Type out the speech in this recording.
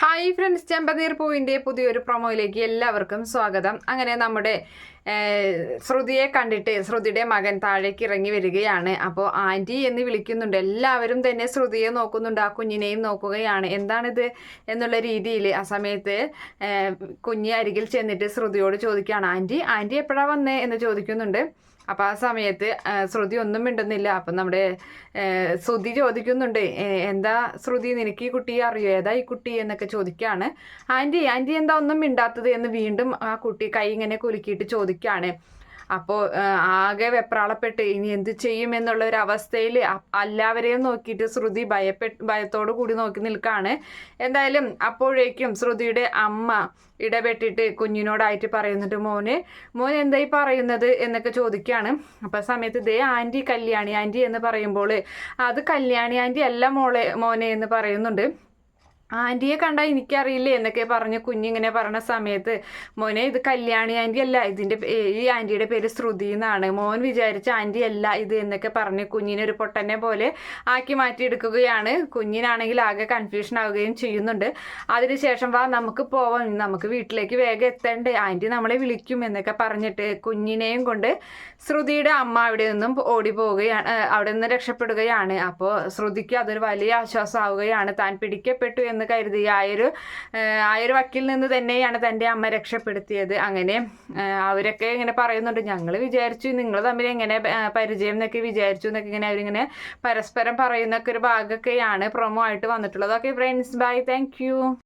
Hi friends ചെമ്പനീർ പൂവിന്റെ പുതിയൊരു പ്രൊമോയിലേക്ക് എല്ലാവർക്കും സ്വാഗതം. അങ്ങനെ നമ്മുടെ ശ്രുതിയെ കണ്ടിട്ട് ശ്രുതിയുടെ മകൻ താഴേക്ക് ഇറങ്ങി വരികയാണ്. അപ്പോൾ ആന്റി എന്ന് വിളിക്കുന്നുണ്ട്. എല്ലാവരും തന്നെ ശ്രുതിയെ നോക്കുന്നുണ്ട്. ആ കുഞ്ഞിനെയും നോക്കുകയാണ്. എന്താണിത് എന്നുള്ള രീതിയിൽ ആ സമയത്ത് കുഞ്ഞി അരികിൽ ചെന്നിട്ട് ശ്രുതിയോട് ചോദിക്കുകയാണ്. ആന്റി ആന്റി എപ്പോഴാണ് വന്നേ? എന്ന് ചോദിക്കുന്നുണ്ട്. അപ്പം ആ സമയത്ത് ശ്രുതി ഒന്നും മിണ്ടുന്നില്ല. അപ്പം നമ്മുടെ ശ്രുതി ചോദിക്കുന്നുണ്ട്. എന്താ ശ്രുതി നിനക്ക് ഈ കുട്ടിയെ അറിയോ? ഏതാ ഈ കുട്ടി? എന്നൊക്കെ ചോദിക്കുകയാണ്. ആന്റി ആന്റി എന്താ ഒന്നും മിണ്ടാത്തത്? എന്ന് വീണ്ടും ആ കുട്ടി കൈ ഇങ്ങനെ കുലുക്കിയിട്ട് ചോദിക്കുകയാണ്. അപ്പോൾ ആകെ വെപ്രാളപ്പെട്ട് ഇനി എന്ത് ചെയ്യും എന്നുള്ള ഒരു അവസ്ഥയിൽ എല്ലാവരെയും നോക്കിയിട്ട് ശ്രുതി ഭയപ്പെട്ട് ഭയത്തോടു കൂടി നോക്കി നിൽക്കുകയാണ്. എന്തായാലും അപ്പോഴേക്കും ശ്രുതിയുടെ അമ്മ ഇടപെട്ടിട്ട് കുഞ്ഞിനോടായിട്ട് പറയുന്നുണ്ട് മോന് മോൻ എന്തായി പറയുന്നത്? എന്നൊക്കെ ചോദിക്കുകയാണ്. അപ്പോൾ സമയത്ത് ദേ ആന്റി കല്യാണി ആന്റി എന്ന് പറയുമ്പോൾ അത് കല്യാണി ആന്റി അല്ല മോളെ മോനെ എന്ന് പറയുന്നുണ്ട്. ആന്റിയെ കണ്ടാൽ എനിക്കറിയില്ലേ എന്നൊക്കെ പറഞ്ഞ് കുഞ്ഞിങ്ങനെ പറഞ്ഞ സമയത്ത് മോനെ ഇത് കല്യാണി ആന്റി അല്ല ഇതിന്റെ ഈ ആന്റിയുടെ പേര് ശ്രുതി എന്നാണ്. മോൻ വിചാരിച്ച ആന്റി അല്ല ഇത് എന്നൊക്കെ പറഞ്ഞ് കുഞ്ഞിനെ ഒരു പൊട്ടനെ പോലെ ആക്കി മാറ്റിയെടുക്കുകയാണ്. കുഞ്ഞിനാണെങ്കിൽ ആകെ കൺഫ്യൂഷൻ ആവുകയും ചെയ്യുന്നുണ്ട്. അതിനുശേഷം വാ നമുക്ക് പോവാം. നമുക്ക് വീട്ടിലേക്ക് വേഗം എത്തണ്ടേ? ആന്റി നമ്മളെ വിളിക്കും എന്നൊക്കെ പറഞ്ഞിട്ട് കുഞ്ഞിനെയും കൊണ്ട് ശ്രുതിയുടെ അമ്മ അവിടെ നിന്നും ഓടി പോവുകയാണ് അവിടെ നിന്ന് രക്ഷപ്പെടുകയാണ്. അപ്പോൾ ശ്രുതിക്ക് അതൊരു വലിയ ആശ്വാസമാവുകയാണ്. താൻ പിടിക്കപ്പെട്ടു എന്ന് കരുതി ആ ഒരു ആ ഒരു വക്കിൽ നിന്ന് തന്നെയാണ് തന്റെ അമ്മ രക്ഷപ്പെടുത്തിയത്. അങ്ങനെ അവരൊക്കെ ഇങ്ങനെ പറയുന്നുണ്ട് ഞങ്ങൾ വിചാരിച്ചു നിങ്ങൾ തമ്മിൽ എങ്ങനെ പരിചയം എന്നൊക്കെ വിചാരിച്ചു എന്നൊക്കെ ഇങ്ങനെ അവരിങ്ങനെ പരസ്പരം പറയുന്നൊക്കെ ഒരു ഭാഗമൊക്കെയാണ് പ്രൊമോ ആയിട്ട് വന്നിട്ടുള്ളത്. Okay friends bye thank